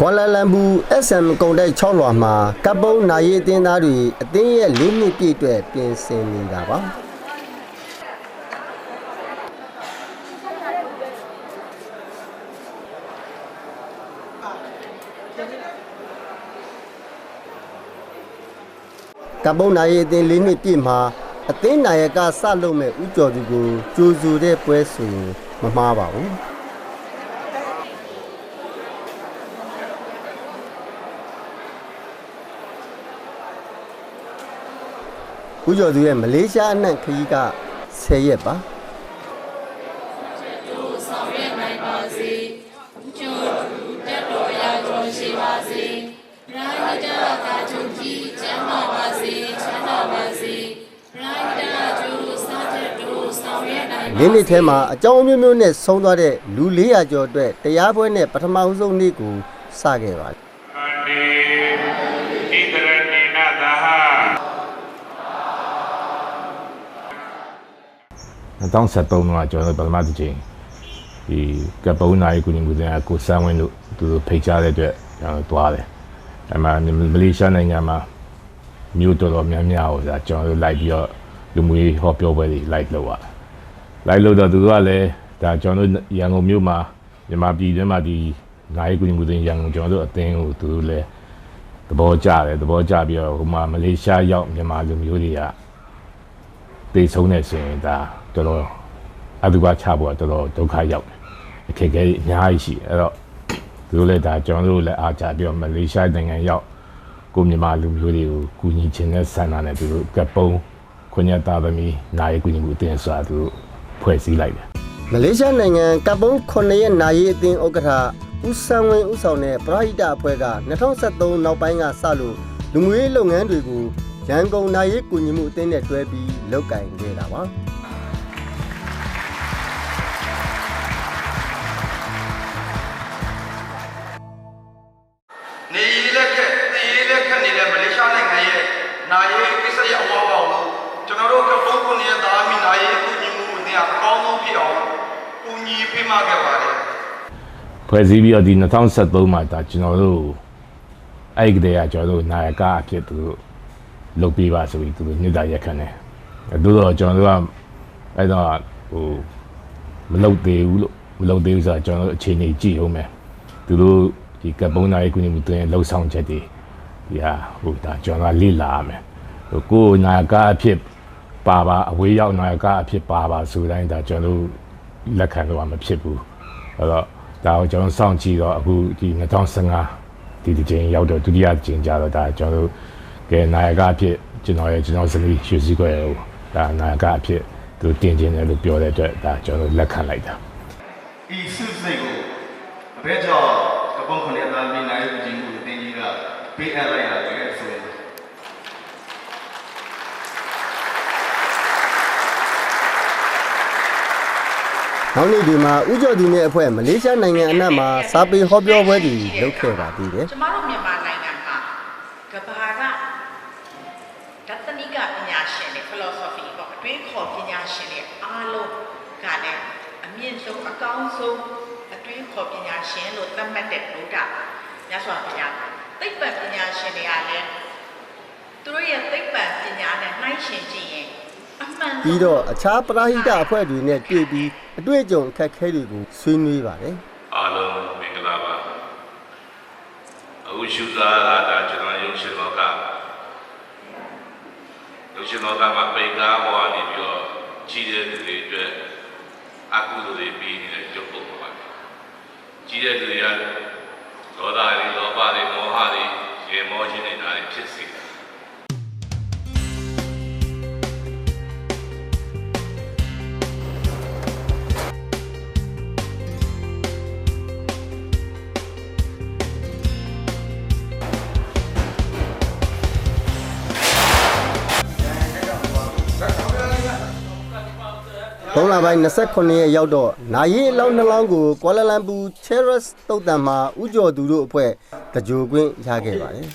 ကွာလာလမ်ပူ SM ကုန်တိုက်6လွာမှာကပ်ပုံးနာရီအတင်းသားတွေအတင်းရဲ့၄နှစ်ပြည့်အတွက်ပြင်ဆင်နေတာပါ ကပ်ပုံးနာရီအတင်း၄နှစ်ပြည့်မှာအတင်းနာယကစလုပ်မဲ့ဥကျော်သူကိုကြိုးစုတဲ့ပွဲဆိုရင်မမှားပါဘူးဦးကျော်သူရဲ့မလေးရှားအနှံ့ခရီးက10ရက်ပါ လင်းနှစ်ထဲမှာအကြောင်းအမျိုးမျိုးနဲ့ဆုံးသွားတဲ့လူ400ကျော်အတွက်တရားပွဲနဲ့ပထမဦးဆုံးနေ့ကိုစခဲ့ပါတယ်အန္တိဣတရဏိနသဟ2013တုန်းကကျွန်တော်တို့ပထမတစ်ချိန်ဒီကပုံးနိုင်ကုညီမှုတဲ့ကိုစမ်းဝင်းတို့သူတို့ဖိတ်ကြားတဲ့အတွက်ကျွန်တော်တို့သွားတယ်။အဲမှာမလေးရှားနိုင်ငံမှာမြို့တော်တော်များများဟိုဒါကျွန်တော်တို့လိုက်ပြီးတော့လူမှုရေးဟောပြောပွဲတွေလိုက်လုပ်ရတယ်။ လိုက်လို့တော့သူတို့ကလည်းဒါကျွန်တော်တို့ရန်ကုန်မြို့မှာမြန်မာပြည်တွင်းမှာဒီနိုင်ကုညီမှုတဲ့ရန်ကုန်ကျွန်တော်တို့အသင်းကိုသူတို့လည်းသဘောကျတယ်သဘောကျပြီးတော့ဟိုမှာမလေးရှားရောက်မြန်မာလူမျိုးတွေကတေဆုံးနေဆိုရင်ဒါတော်တော်အတူပါချဖို့ကတော်တော်ဒုက္ခရောက်တယ်အခက်အခဲကြီးအများကြီးရှိတယ်အဲ့တော့သူတို့လည်းဒါကျွန်တော်တို့လည်းအားကြပြီးတော့မလေးရှားနိုင်ငံရောက်ကိုမြန်မာလူမျိုးတွေကိုကူညီခြင်းနဲ့ဆန္ဒနဲ့သူတို့ကပ်ပုံးခွင့်ရသားသမီးနိုင်ကူညီမှုအသင်းဆိုတာသူတို့ ဖွဲ့စည်းလိုက်တယ်မလေးရှားနိုင်ငံကပ်ပုံး9ရက်နာရီအသင်းဥက္ကဋ္ဌဦးဆန်းဝင်းဦးဆောင်တဲ့ပရိဟိတအဖွဲ့က2023နောက်ပိုင်းကစလို့လူမှုရေးလုပ်ငန်းတွေကိုရန်ကုန်နာရီကူညီမှုအသင်းနဲ့တွဲပြီးလုပ်ကင်ခဲ့တာပါ မှခဲ့ပါတယ်ဖွဲ့စည်းပြီးတော့ဒီ2023မှာဒါကျွန်တော်တို့အဲ့ဒီကတည်းကကျွန်တော်တို့နာယကအဖြစ်သူတို့လုပ်ပြီးပါဆိုပြီးသူတို့ညွှန်ကြားရက်ခံတယ်အဲ့တို့တော့ကျွန်တော်တို့ကအဲ့တော့ဟိုမလုပ်သေးဘူးလို့မလုပ်သေးဘူးဆိုတော့ကျွန်တော်တို့အခြေအနေကြည့်အောင်မယ်သူတို့ဒီကပုံးနာရေးကုညီမှုတွင်လှုပ်ဆောင်ချက်တွေဒီဟာဟိုဒါကျွန်တော်ကလေ့လာရမယ်ဟိုကိုယ်နာယကအဖြစ်ပါပါအဝေးရောက်နာယကအဖြစ်ပါပါဆိုတိုင်းဒါကျွန်တော်တို့ လက်ခံလို့မဖြစ်ဘူးအဲ့တော့ဒါကိုကျွန်တော်စောင့်ကြည့်တော့အခုဒီ2015ဒီဒီချိန်ရောက်တော့ဒုတိယချိန်ကြတော့ဒါကျွန်တော်တို့ကဲနာယကအဖြစ်ကျွန်တော်ရဲ့ကျွန်တော်စလီရွှေစည်းခွဲဟိုဒါနာယကအဖြစ်သူတင်ကျင်တယ်လို့ပြောတဲ့အတွက်ဒါကျွန်တော်တို့လက်ခံလိုက်တာဤစုစိတ်ကိုအဘဲကြောင့်ကပုံခုနှစ်သားမိနာရီကူညီမှုအသင်းကြီးကပေးအပ်လိုက်ရတယ်ဆိုရင် နောက်နေ့ဒီမှာဦးကျော်သူနဲ့အဖွဲ့မလေးရှားနိုင်ငံအနှံ့မှာစာပေဟောပြောပွဲတွေလုပ်ခဲ့ပါသေးတယ်ကျမတို့မြန်မာနိုင်ငံမှာကဘာကဒသနိကပညာရှင်တွေ philosophy ပေါ့အတွေးခေါ်ပညာရှင်တွေအားလုံးကလည်းအမြင့်ဆုံးအကောင်းဆုံးအတွေးခေါ်ပညာရှင်လို့သတ်မှတ်တဲ့ဘုရားမြတ်စွာဘုရားသိပ္ပံပညာရှင်တွေကလည်းသူတို့ရဲ့သိပ္ပံပညာနဲ့နှိုင်းယှဉ်ကြည့်ရင်အမှန်ဆုံး ပြီးတော့အခြားပရိဟိတအဖွဲ့တွေနဲ့တွေ့ပြီးအတွေ့အကြုံအခက်အခဲတွေကိုဆွေးနွေးပါတယ်အားလုံးမင်္ဂလာပါအခုရှုစားလာတာကျွန်တော်ရုပ်ရှင်လောကရုပ်ရှင်လောကမှာပိန်ကားပေါ်နေပြီးတော့ကြီးတဲ့သူတွေအတွက်အကုသိုလ်တွေပြီးနေတဲ့ရုပ်ပုံပါကြီးတဲ့သူတွေကဒေါသတွေလောဘတွေမောဟတွေရေမောခြင်းတွေဒါတွေဖြစ်စေတယ် ရ3လပိုင်း29ရက်ရောက်တော့နာရီအလောင်းနှလောင်းကိုကွာလာလမ်ပူ Cheras တုတ်တံမှာဥကျော်သူတို့အဖွဲ့တကြိုခွင့်ရခဲ့ပါတယ်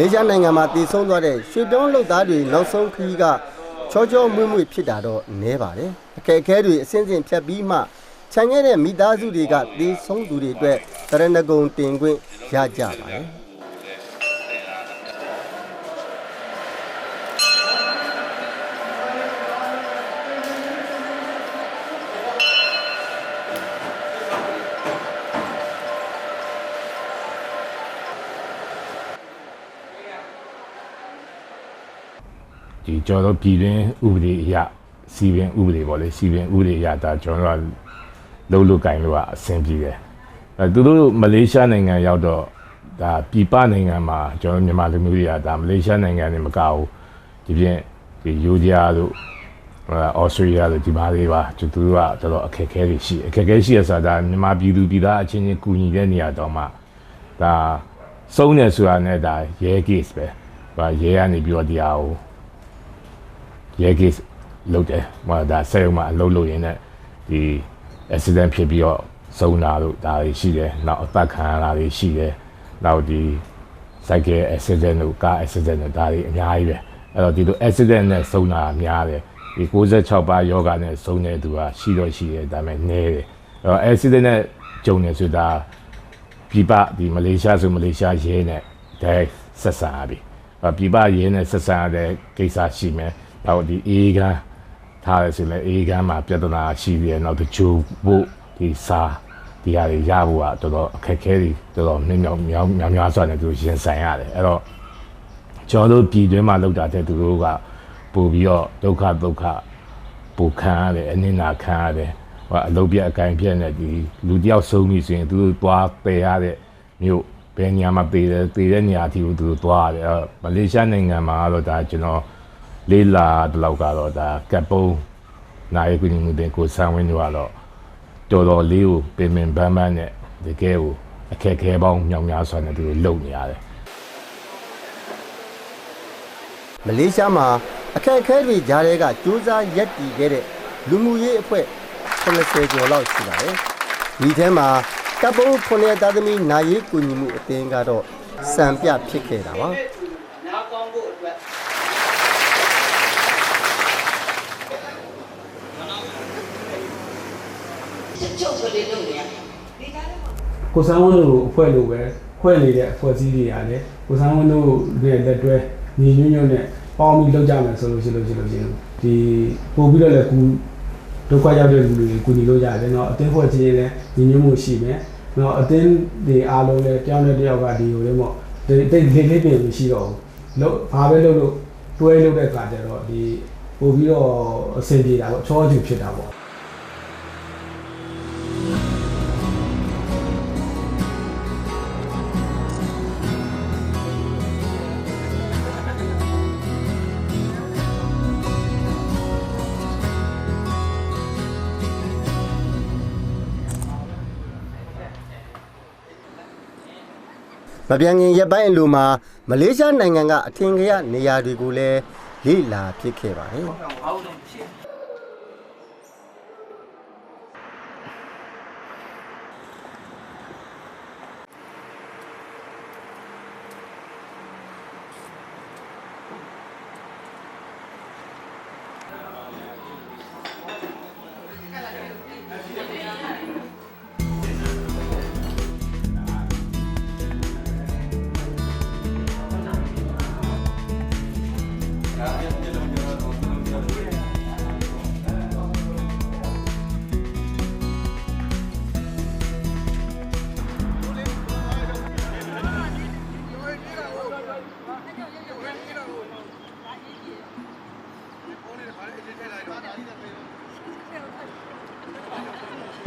လေးရှားနိုင်ငံမှာတည်ဆုံသွားတဲ့ရွှေပြောင်းလုပ်သားတွေနောက်ဆုံးခရီးကချောချောမွေ့မွေ့ဖြစ်တာတော့နည်းပါတယ်အခက်အခဲတွေအစင်းစင်ဖြတ်ပြီးမှခြံခဲ့တဲ့မိသားစုတွေကတည်ဆုံသူတွေအတွက်တရဏဂုံတင်ခွင့်ရကြပါတယ် ဒီကျွန်တော်တို့ပြည်တွင်းဥပဒေအရစီပင်ဥပဒေပေါ့လေစီပင်ဥပဒေအရဒါကျွန်တော်တို့ကလုံးလို့ကင်လို့ကအဆင်ပြေတယ်အဲသူတို့မလေးရှားနိုင်ငံရောက်တော့ဒါပြည်ပနိုင်ငံမှာကျွန်တော်တို့မြန်မာလူမျိုးတွေကဒါမလေးရှားနိုင်ငံနဲ့မကဘူးဒီပြင်ဒီယူဒီယာတို့အော်စတြေးလျတို့ဒီမှာတွေပါသူတို့ကတော်တော်အခက်အခဲတွေရှိအခက်အခဲရှိရဆိုတာဒါမြန်မာပြည်သူပြည်သားအချင်းချင်းကူညီတဲ့နေရာတော့မှဒါစုံးနေဆိုတာနဲ့ဒါရဲ case ပဲဟာရဲကနေပြီးတော့ဒီဟာကို ရဲကိစ္စလုပ်တယ်ဟိုဒါဆက်ရုံမှာအလုပ်လုပ်ရင်းနဲ့ဒီ accident ဖြစ်ပြီးတော့စုံလာလို့ဒါတွေရှိတယ်နောက်အသက်ခံရတာတွေရှိတယ်နောက်ဒီ cycle accident တို့ကား accident တို့ဒါတွေအများကြီးပဲအဲ့တော့ဒီလို accident နဲ့စုံလာတာများတယ်ဒီ66ပါးယောဂနဲ့စုံတဲ့သူကရှိတော့ရှိတယ်ဒါပေမဲ့နည်းတယ်အဲ့တော့ accident နဲ့ကြုံနေဆိုတာပြည်ပဒီမလေးရှားဆိုမလေးရှားရဲနဲ့ဒါဆက်ဆံရပြီအဲ့တော့ပြည်ပရဲနဲ့ဆက်ဆံရတဲ့ကိစ္စရှိမယ် နောက်ဒီအေးကန်းထားရဆိုလဲအေးကန်းမှာပြဿနာရှိပြီးရနောက်တချို့ဖို့ဒီစာဒီဟာတွေရဖို့ကတော်တော်အခက်အခဲတွေတော်တော်မြောင်မြောင်မြောင်များစွာနဲ့သူရင်ဆိုင်ရတယ်အဲ့တော့ကျွန်တော်တို့ပြည်တွင်းမှာလောက်တာတဲ့သူတို့ကပို့ပြီးတော့ဒုက္ခဒုက္ခပိုခံရတယ်အနစ်နာခံရတယ်ဟိုအလုပ်ပြအကင်ပြက်နဲ့ဒီလူတယောက်ဆုံးပြီဆိုရင်သူတို့သွားပယ်ရတဲ့မြို့ဘယ်နေရာမှာပေးတယ်ပေးတဲ့နေရာအထိကိုသူတို့သွားရတယ်အဲ့တော့မလေးရှားနိုင်ငံမှာတော့ဒါကျွန်တော် လေးလာတလောက်ကတော့ဒါကပ်ပုံးနိုင်ကူညီမှုတင်ကိုဆန်ဝင်းတို့ကတော့တော်တော်လေးကိုပင်ပင်ပန်းပန်းနဲ့တကယ်ကိုအခက်အခဲပေါင်းမြောင်များစွာနဲ့သူတို့လုပ်နေရတယ်မလေးရှားမှာအခက်အခဲတွေကြားထဲကစူးစမ်းရက်တည်ခဲ့တဲ့လူမှုရေးအဖွဲ့80ကျော်လောက်ရှိပါတယ်။ဒီထဲမှာတပ်ပုံခုနှစ်သားသမီးနာရေးကူညီမှုအသင်းကတော့စံပြဖြစ်ခဲ့တာပါ။ နားကောင်းဖို့အတွက် ချုပ်ကလေးလုပ်နေရတယ်ဒီကားလေးမှာ ကိုဆန်းဝင်းတို့အဖွဲ့လို့ပဲဖွဲ့နေတဲ့အဖွဲ့အစည်းတွေကလည်းကိုဆန်းဝင်းတို့ရဲ့လက်တွဲညီညွတ်ညွတ်နဲ့ပေါင်းပြီးလုပ်ကြမယ်ဆိုလို့ရှိလို့ရှိလို့ရှိရင်ဒီပို့ပြီးတော့လည်းကူဒုက္ခရောက်တဲ့လူတွေကိုကူညီလို့ရတယ်เนาะအသင်းဖွဲ့ချင်းလည်းညီညွတ်မှုရှိမယ်เนาะအသင်းတွေအားလုံးလည်းကြောင်းတဲ့တယောက်ကဒီလိုလေးပေါ့တိတ်တိတ်လေးလေးပြင်မရှိတော့ဘူးလို့ဘာပဲလုပ်လို့တွဲလုပ်တဲ့အခါကျတော့ဒီပို့ပြီးတော့အဆင်ပြေတာပေါ့ချောချူဖြစ်တာပေါ့ ပြန်ခင်ရက်ပိုင်းအလိုမှာမလေးရှားနိုင်ငံကအထင်ကရနေရာတွေကိုလည်းလေ့လာဖြစ်ခဲ့ပါတယ်။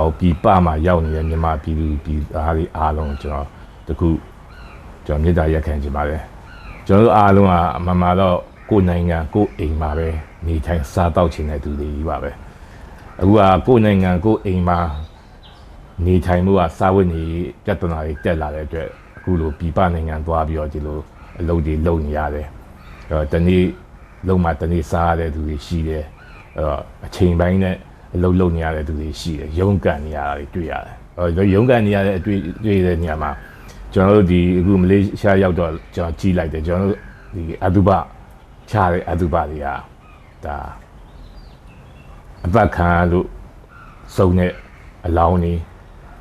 ဟောပြည်ပမှာရောက်နေတဲ့မြန်မာပြည်သူပြည်သားတွေအားလုံးကိုကျွန်တော်တခုကျွန်တော်မေတ္တာရက်ခံချင်ပါတယ်ကျွန်တော်တို့အားလုံးကအမှန်မှန်တော့ကိုယ်နိုင်ငံကိုယ်အိမ်မှာပဲနေထိုင်စားတောက်ချင်တဲ့သူတွေကြီးပါပဲအခုကကိုယ်နိုင်ငံကိုယ်အိမ်မှာနေထိုင်မှုကစားဝတ်နေပြဿနာတွေတက်လာတဲ့အတွက်အခုလိုပြည်ပနိုင်ငံသွားပြီးတော့ဒီလိုအလုပ်တွေလုပ်နေရတယ်အဲ့တော့တနေ့လုံးမှာတနေ့စားရတဲ့သူတွေရှိတယ်အဲ့တော့အချိန်ပိုင်းနဲ့အ လုပ်လုပ်နေရတဲ့သူတွေရှိတယ်ရုန်းကန်နေရတာတွေတွေ့ရတယ်အဲ့တော့ရုန်းကန်နေရတဲ့အတွေ့တွေ့တဲ့နေရာမှာကျွန်တော်တို့ဒီအခုမလေးရှားရောက်တော့ကျွန်တော်ကြီးလိုက်တယ်ကျွန်တော်တို့ဒီအတုပချားတဲ့အတုပတွေကဒါအသက်ခံရလို့စုံတဲ့အလောင်းတွေ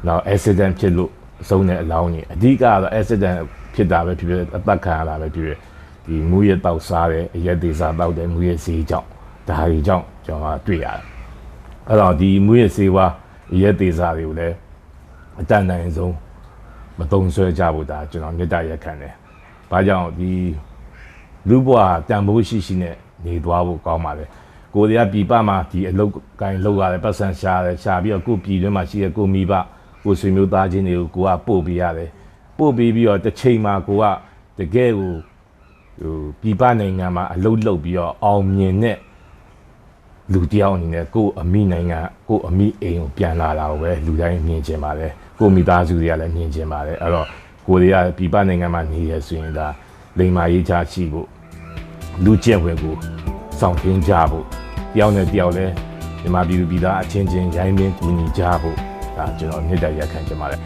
နောက် accident ဖြစ်လို့စုံတဲ့အလောင်းတွေအဓိကကတော့ accident ဖြစ်တာပဲဖြစ်ဖြစ်အသက်ခံရတာပဲဖြစ်ဖြစ်ဒီမူရတောက်စားတယ်အရက်သေးစားတောက်တယ်မူရဈေးကြောင့်ဒါတွေကြောင့်ကျွန်တော်ကတွေ့ရတယ် အဲ့တော့ဒီမူရဈေးဝါအရက်သေးစားတွေကိုလည်းအတန်နိုင်ဆုံးမတုံဆွဲကြဖို့ဒါကျွန်တော်မြတ်တရက်ခံတယ်။ဘာကြောင့်ဒီလူဘွားတန်ဖိုးရှိရှိနဲ့နေသွားဖို့ကောင်းပါလေ။ကိုယ်တွေကပြည်ပမှာဒီအလုတ်ကိုင်းလောက်ရတယ်ပတ်စံရှာတယ်ရှာပြီးတော့ကိုယ်ပြည်တွင်းမှာရှိတဲ့ကိုမိဘကိုဆွေမျိုးသားချင်းတွေကိုကိုကပို့ပေးရတယ်။ပို့ပေးပြီးတော့တစ်ချိန်မှာကိုကတကယ်ကိုဟိုပြည်ပနိုင်ငံမှာအလုတ်လုပ်ပြီးတော့အောင်မြင်တဲ့ လူတယောက်အနေနဲ့ကိုယ့်အမိနိုင်ငံကိုယ့်အမိအိမ်ကိုပြန်လာတာကိုပဲလူတိုင်းမြင်ကျင်ပါတယ်ကိုယ့်မိသားစုတွေကလည်းမြင်ကျင်ပါတယ်အဲ့တော့ကိုယ်တွေကပြည်ပနိုင်ငံမှာနေရဆိုရင်ဒါလိမ္မာရေးချရှိဖို့လူကျင့်ဝင်ကိုစောင့်ထင်းကြဖို့တယောက်နဲ့တယောက်လည်းမြန်မာပြည်သူပြည်သားအချင်းချင်းရိုင်းပင်းကူညီကြဖို့ဒါကျွန်တော်မြစ်တရက်ခံချင်ပါတယ်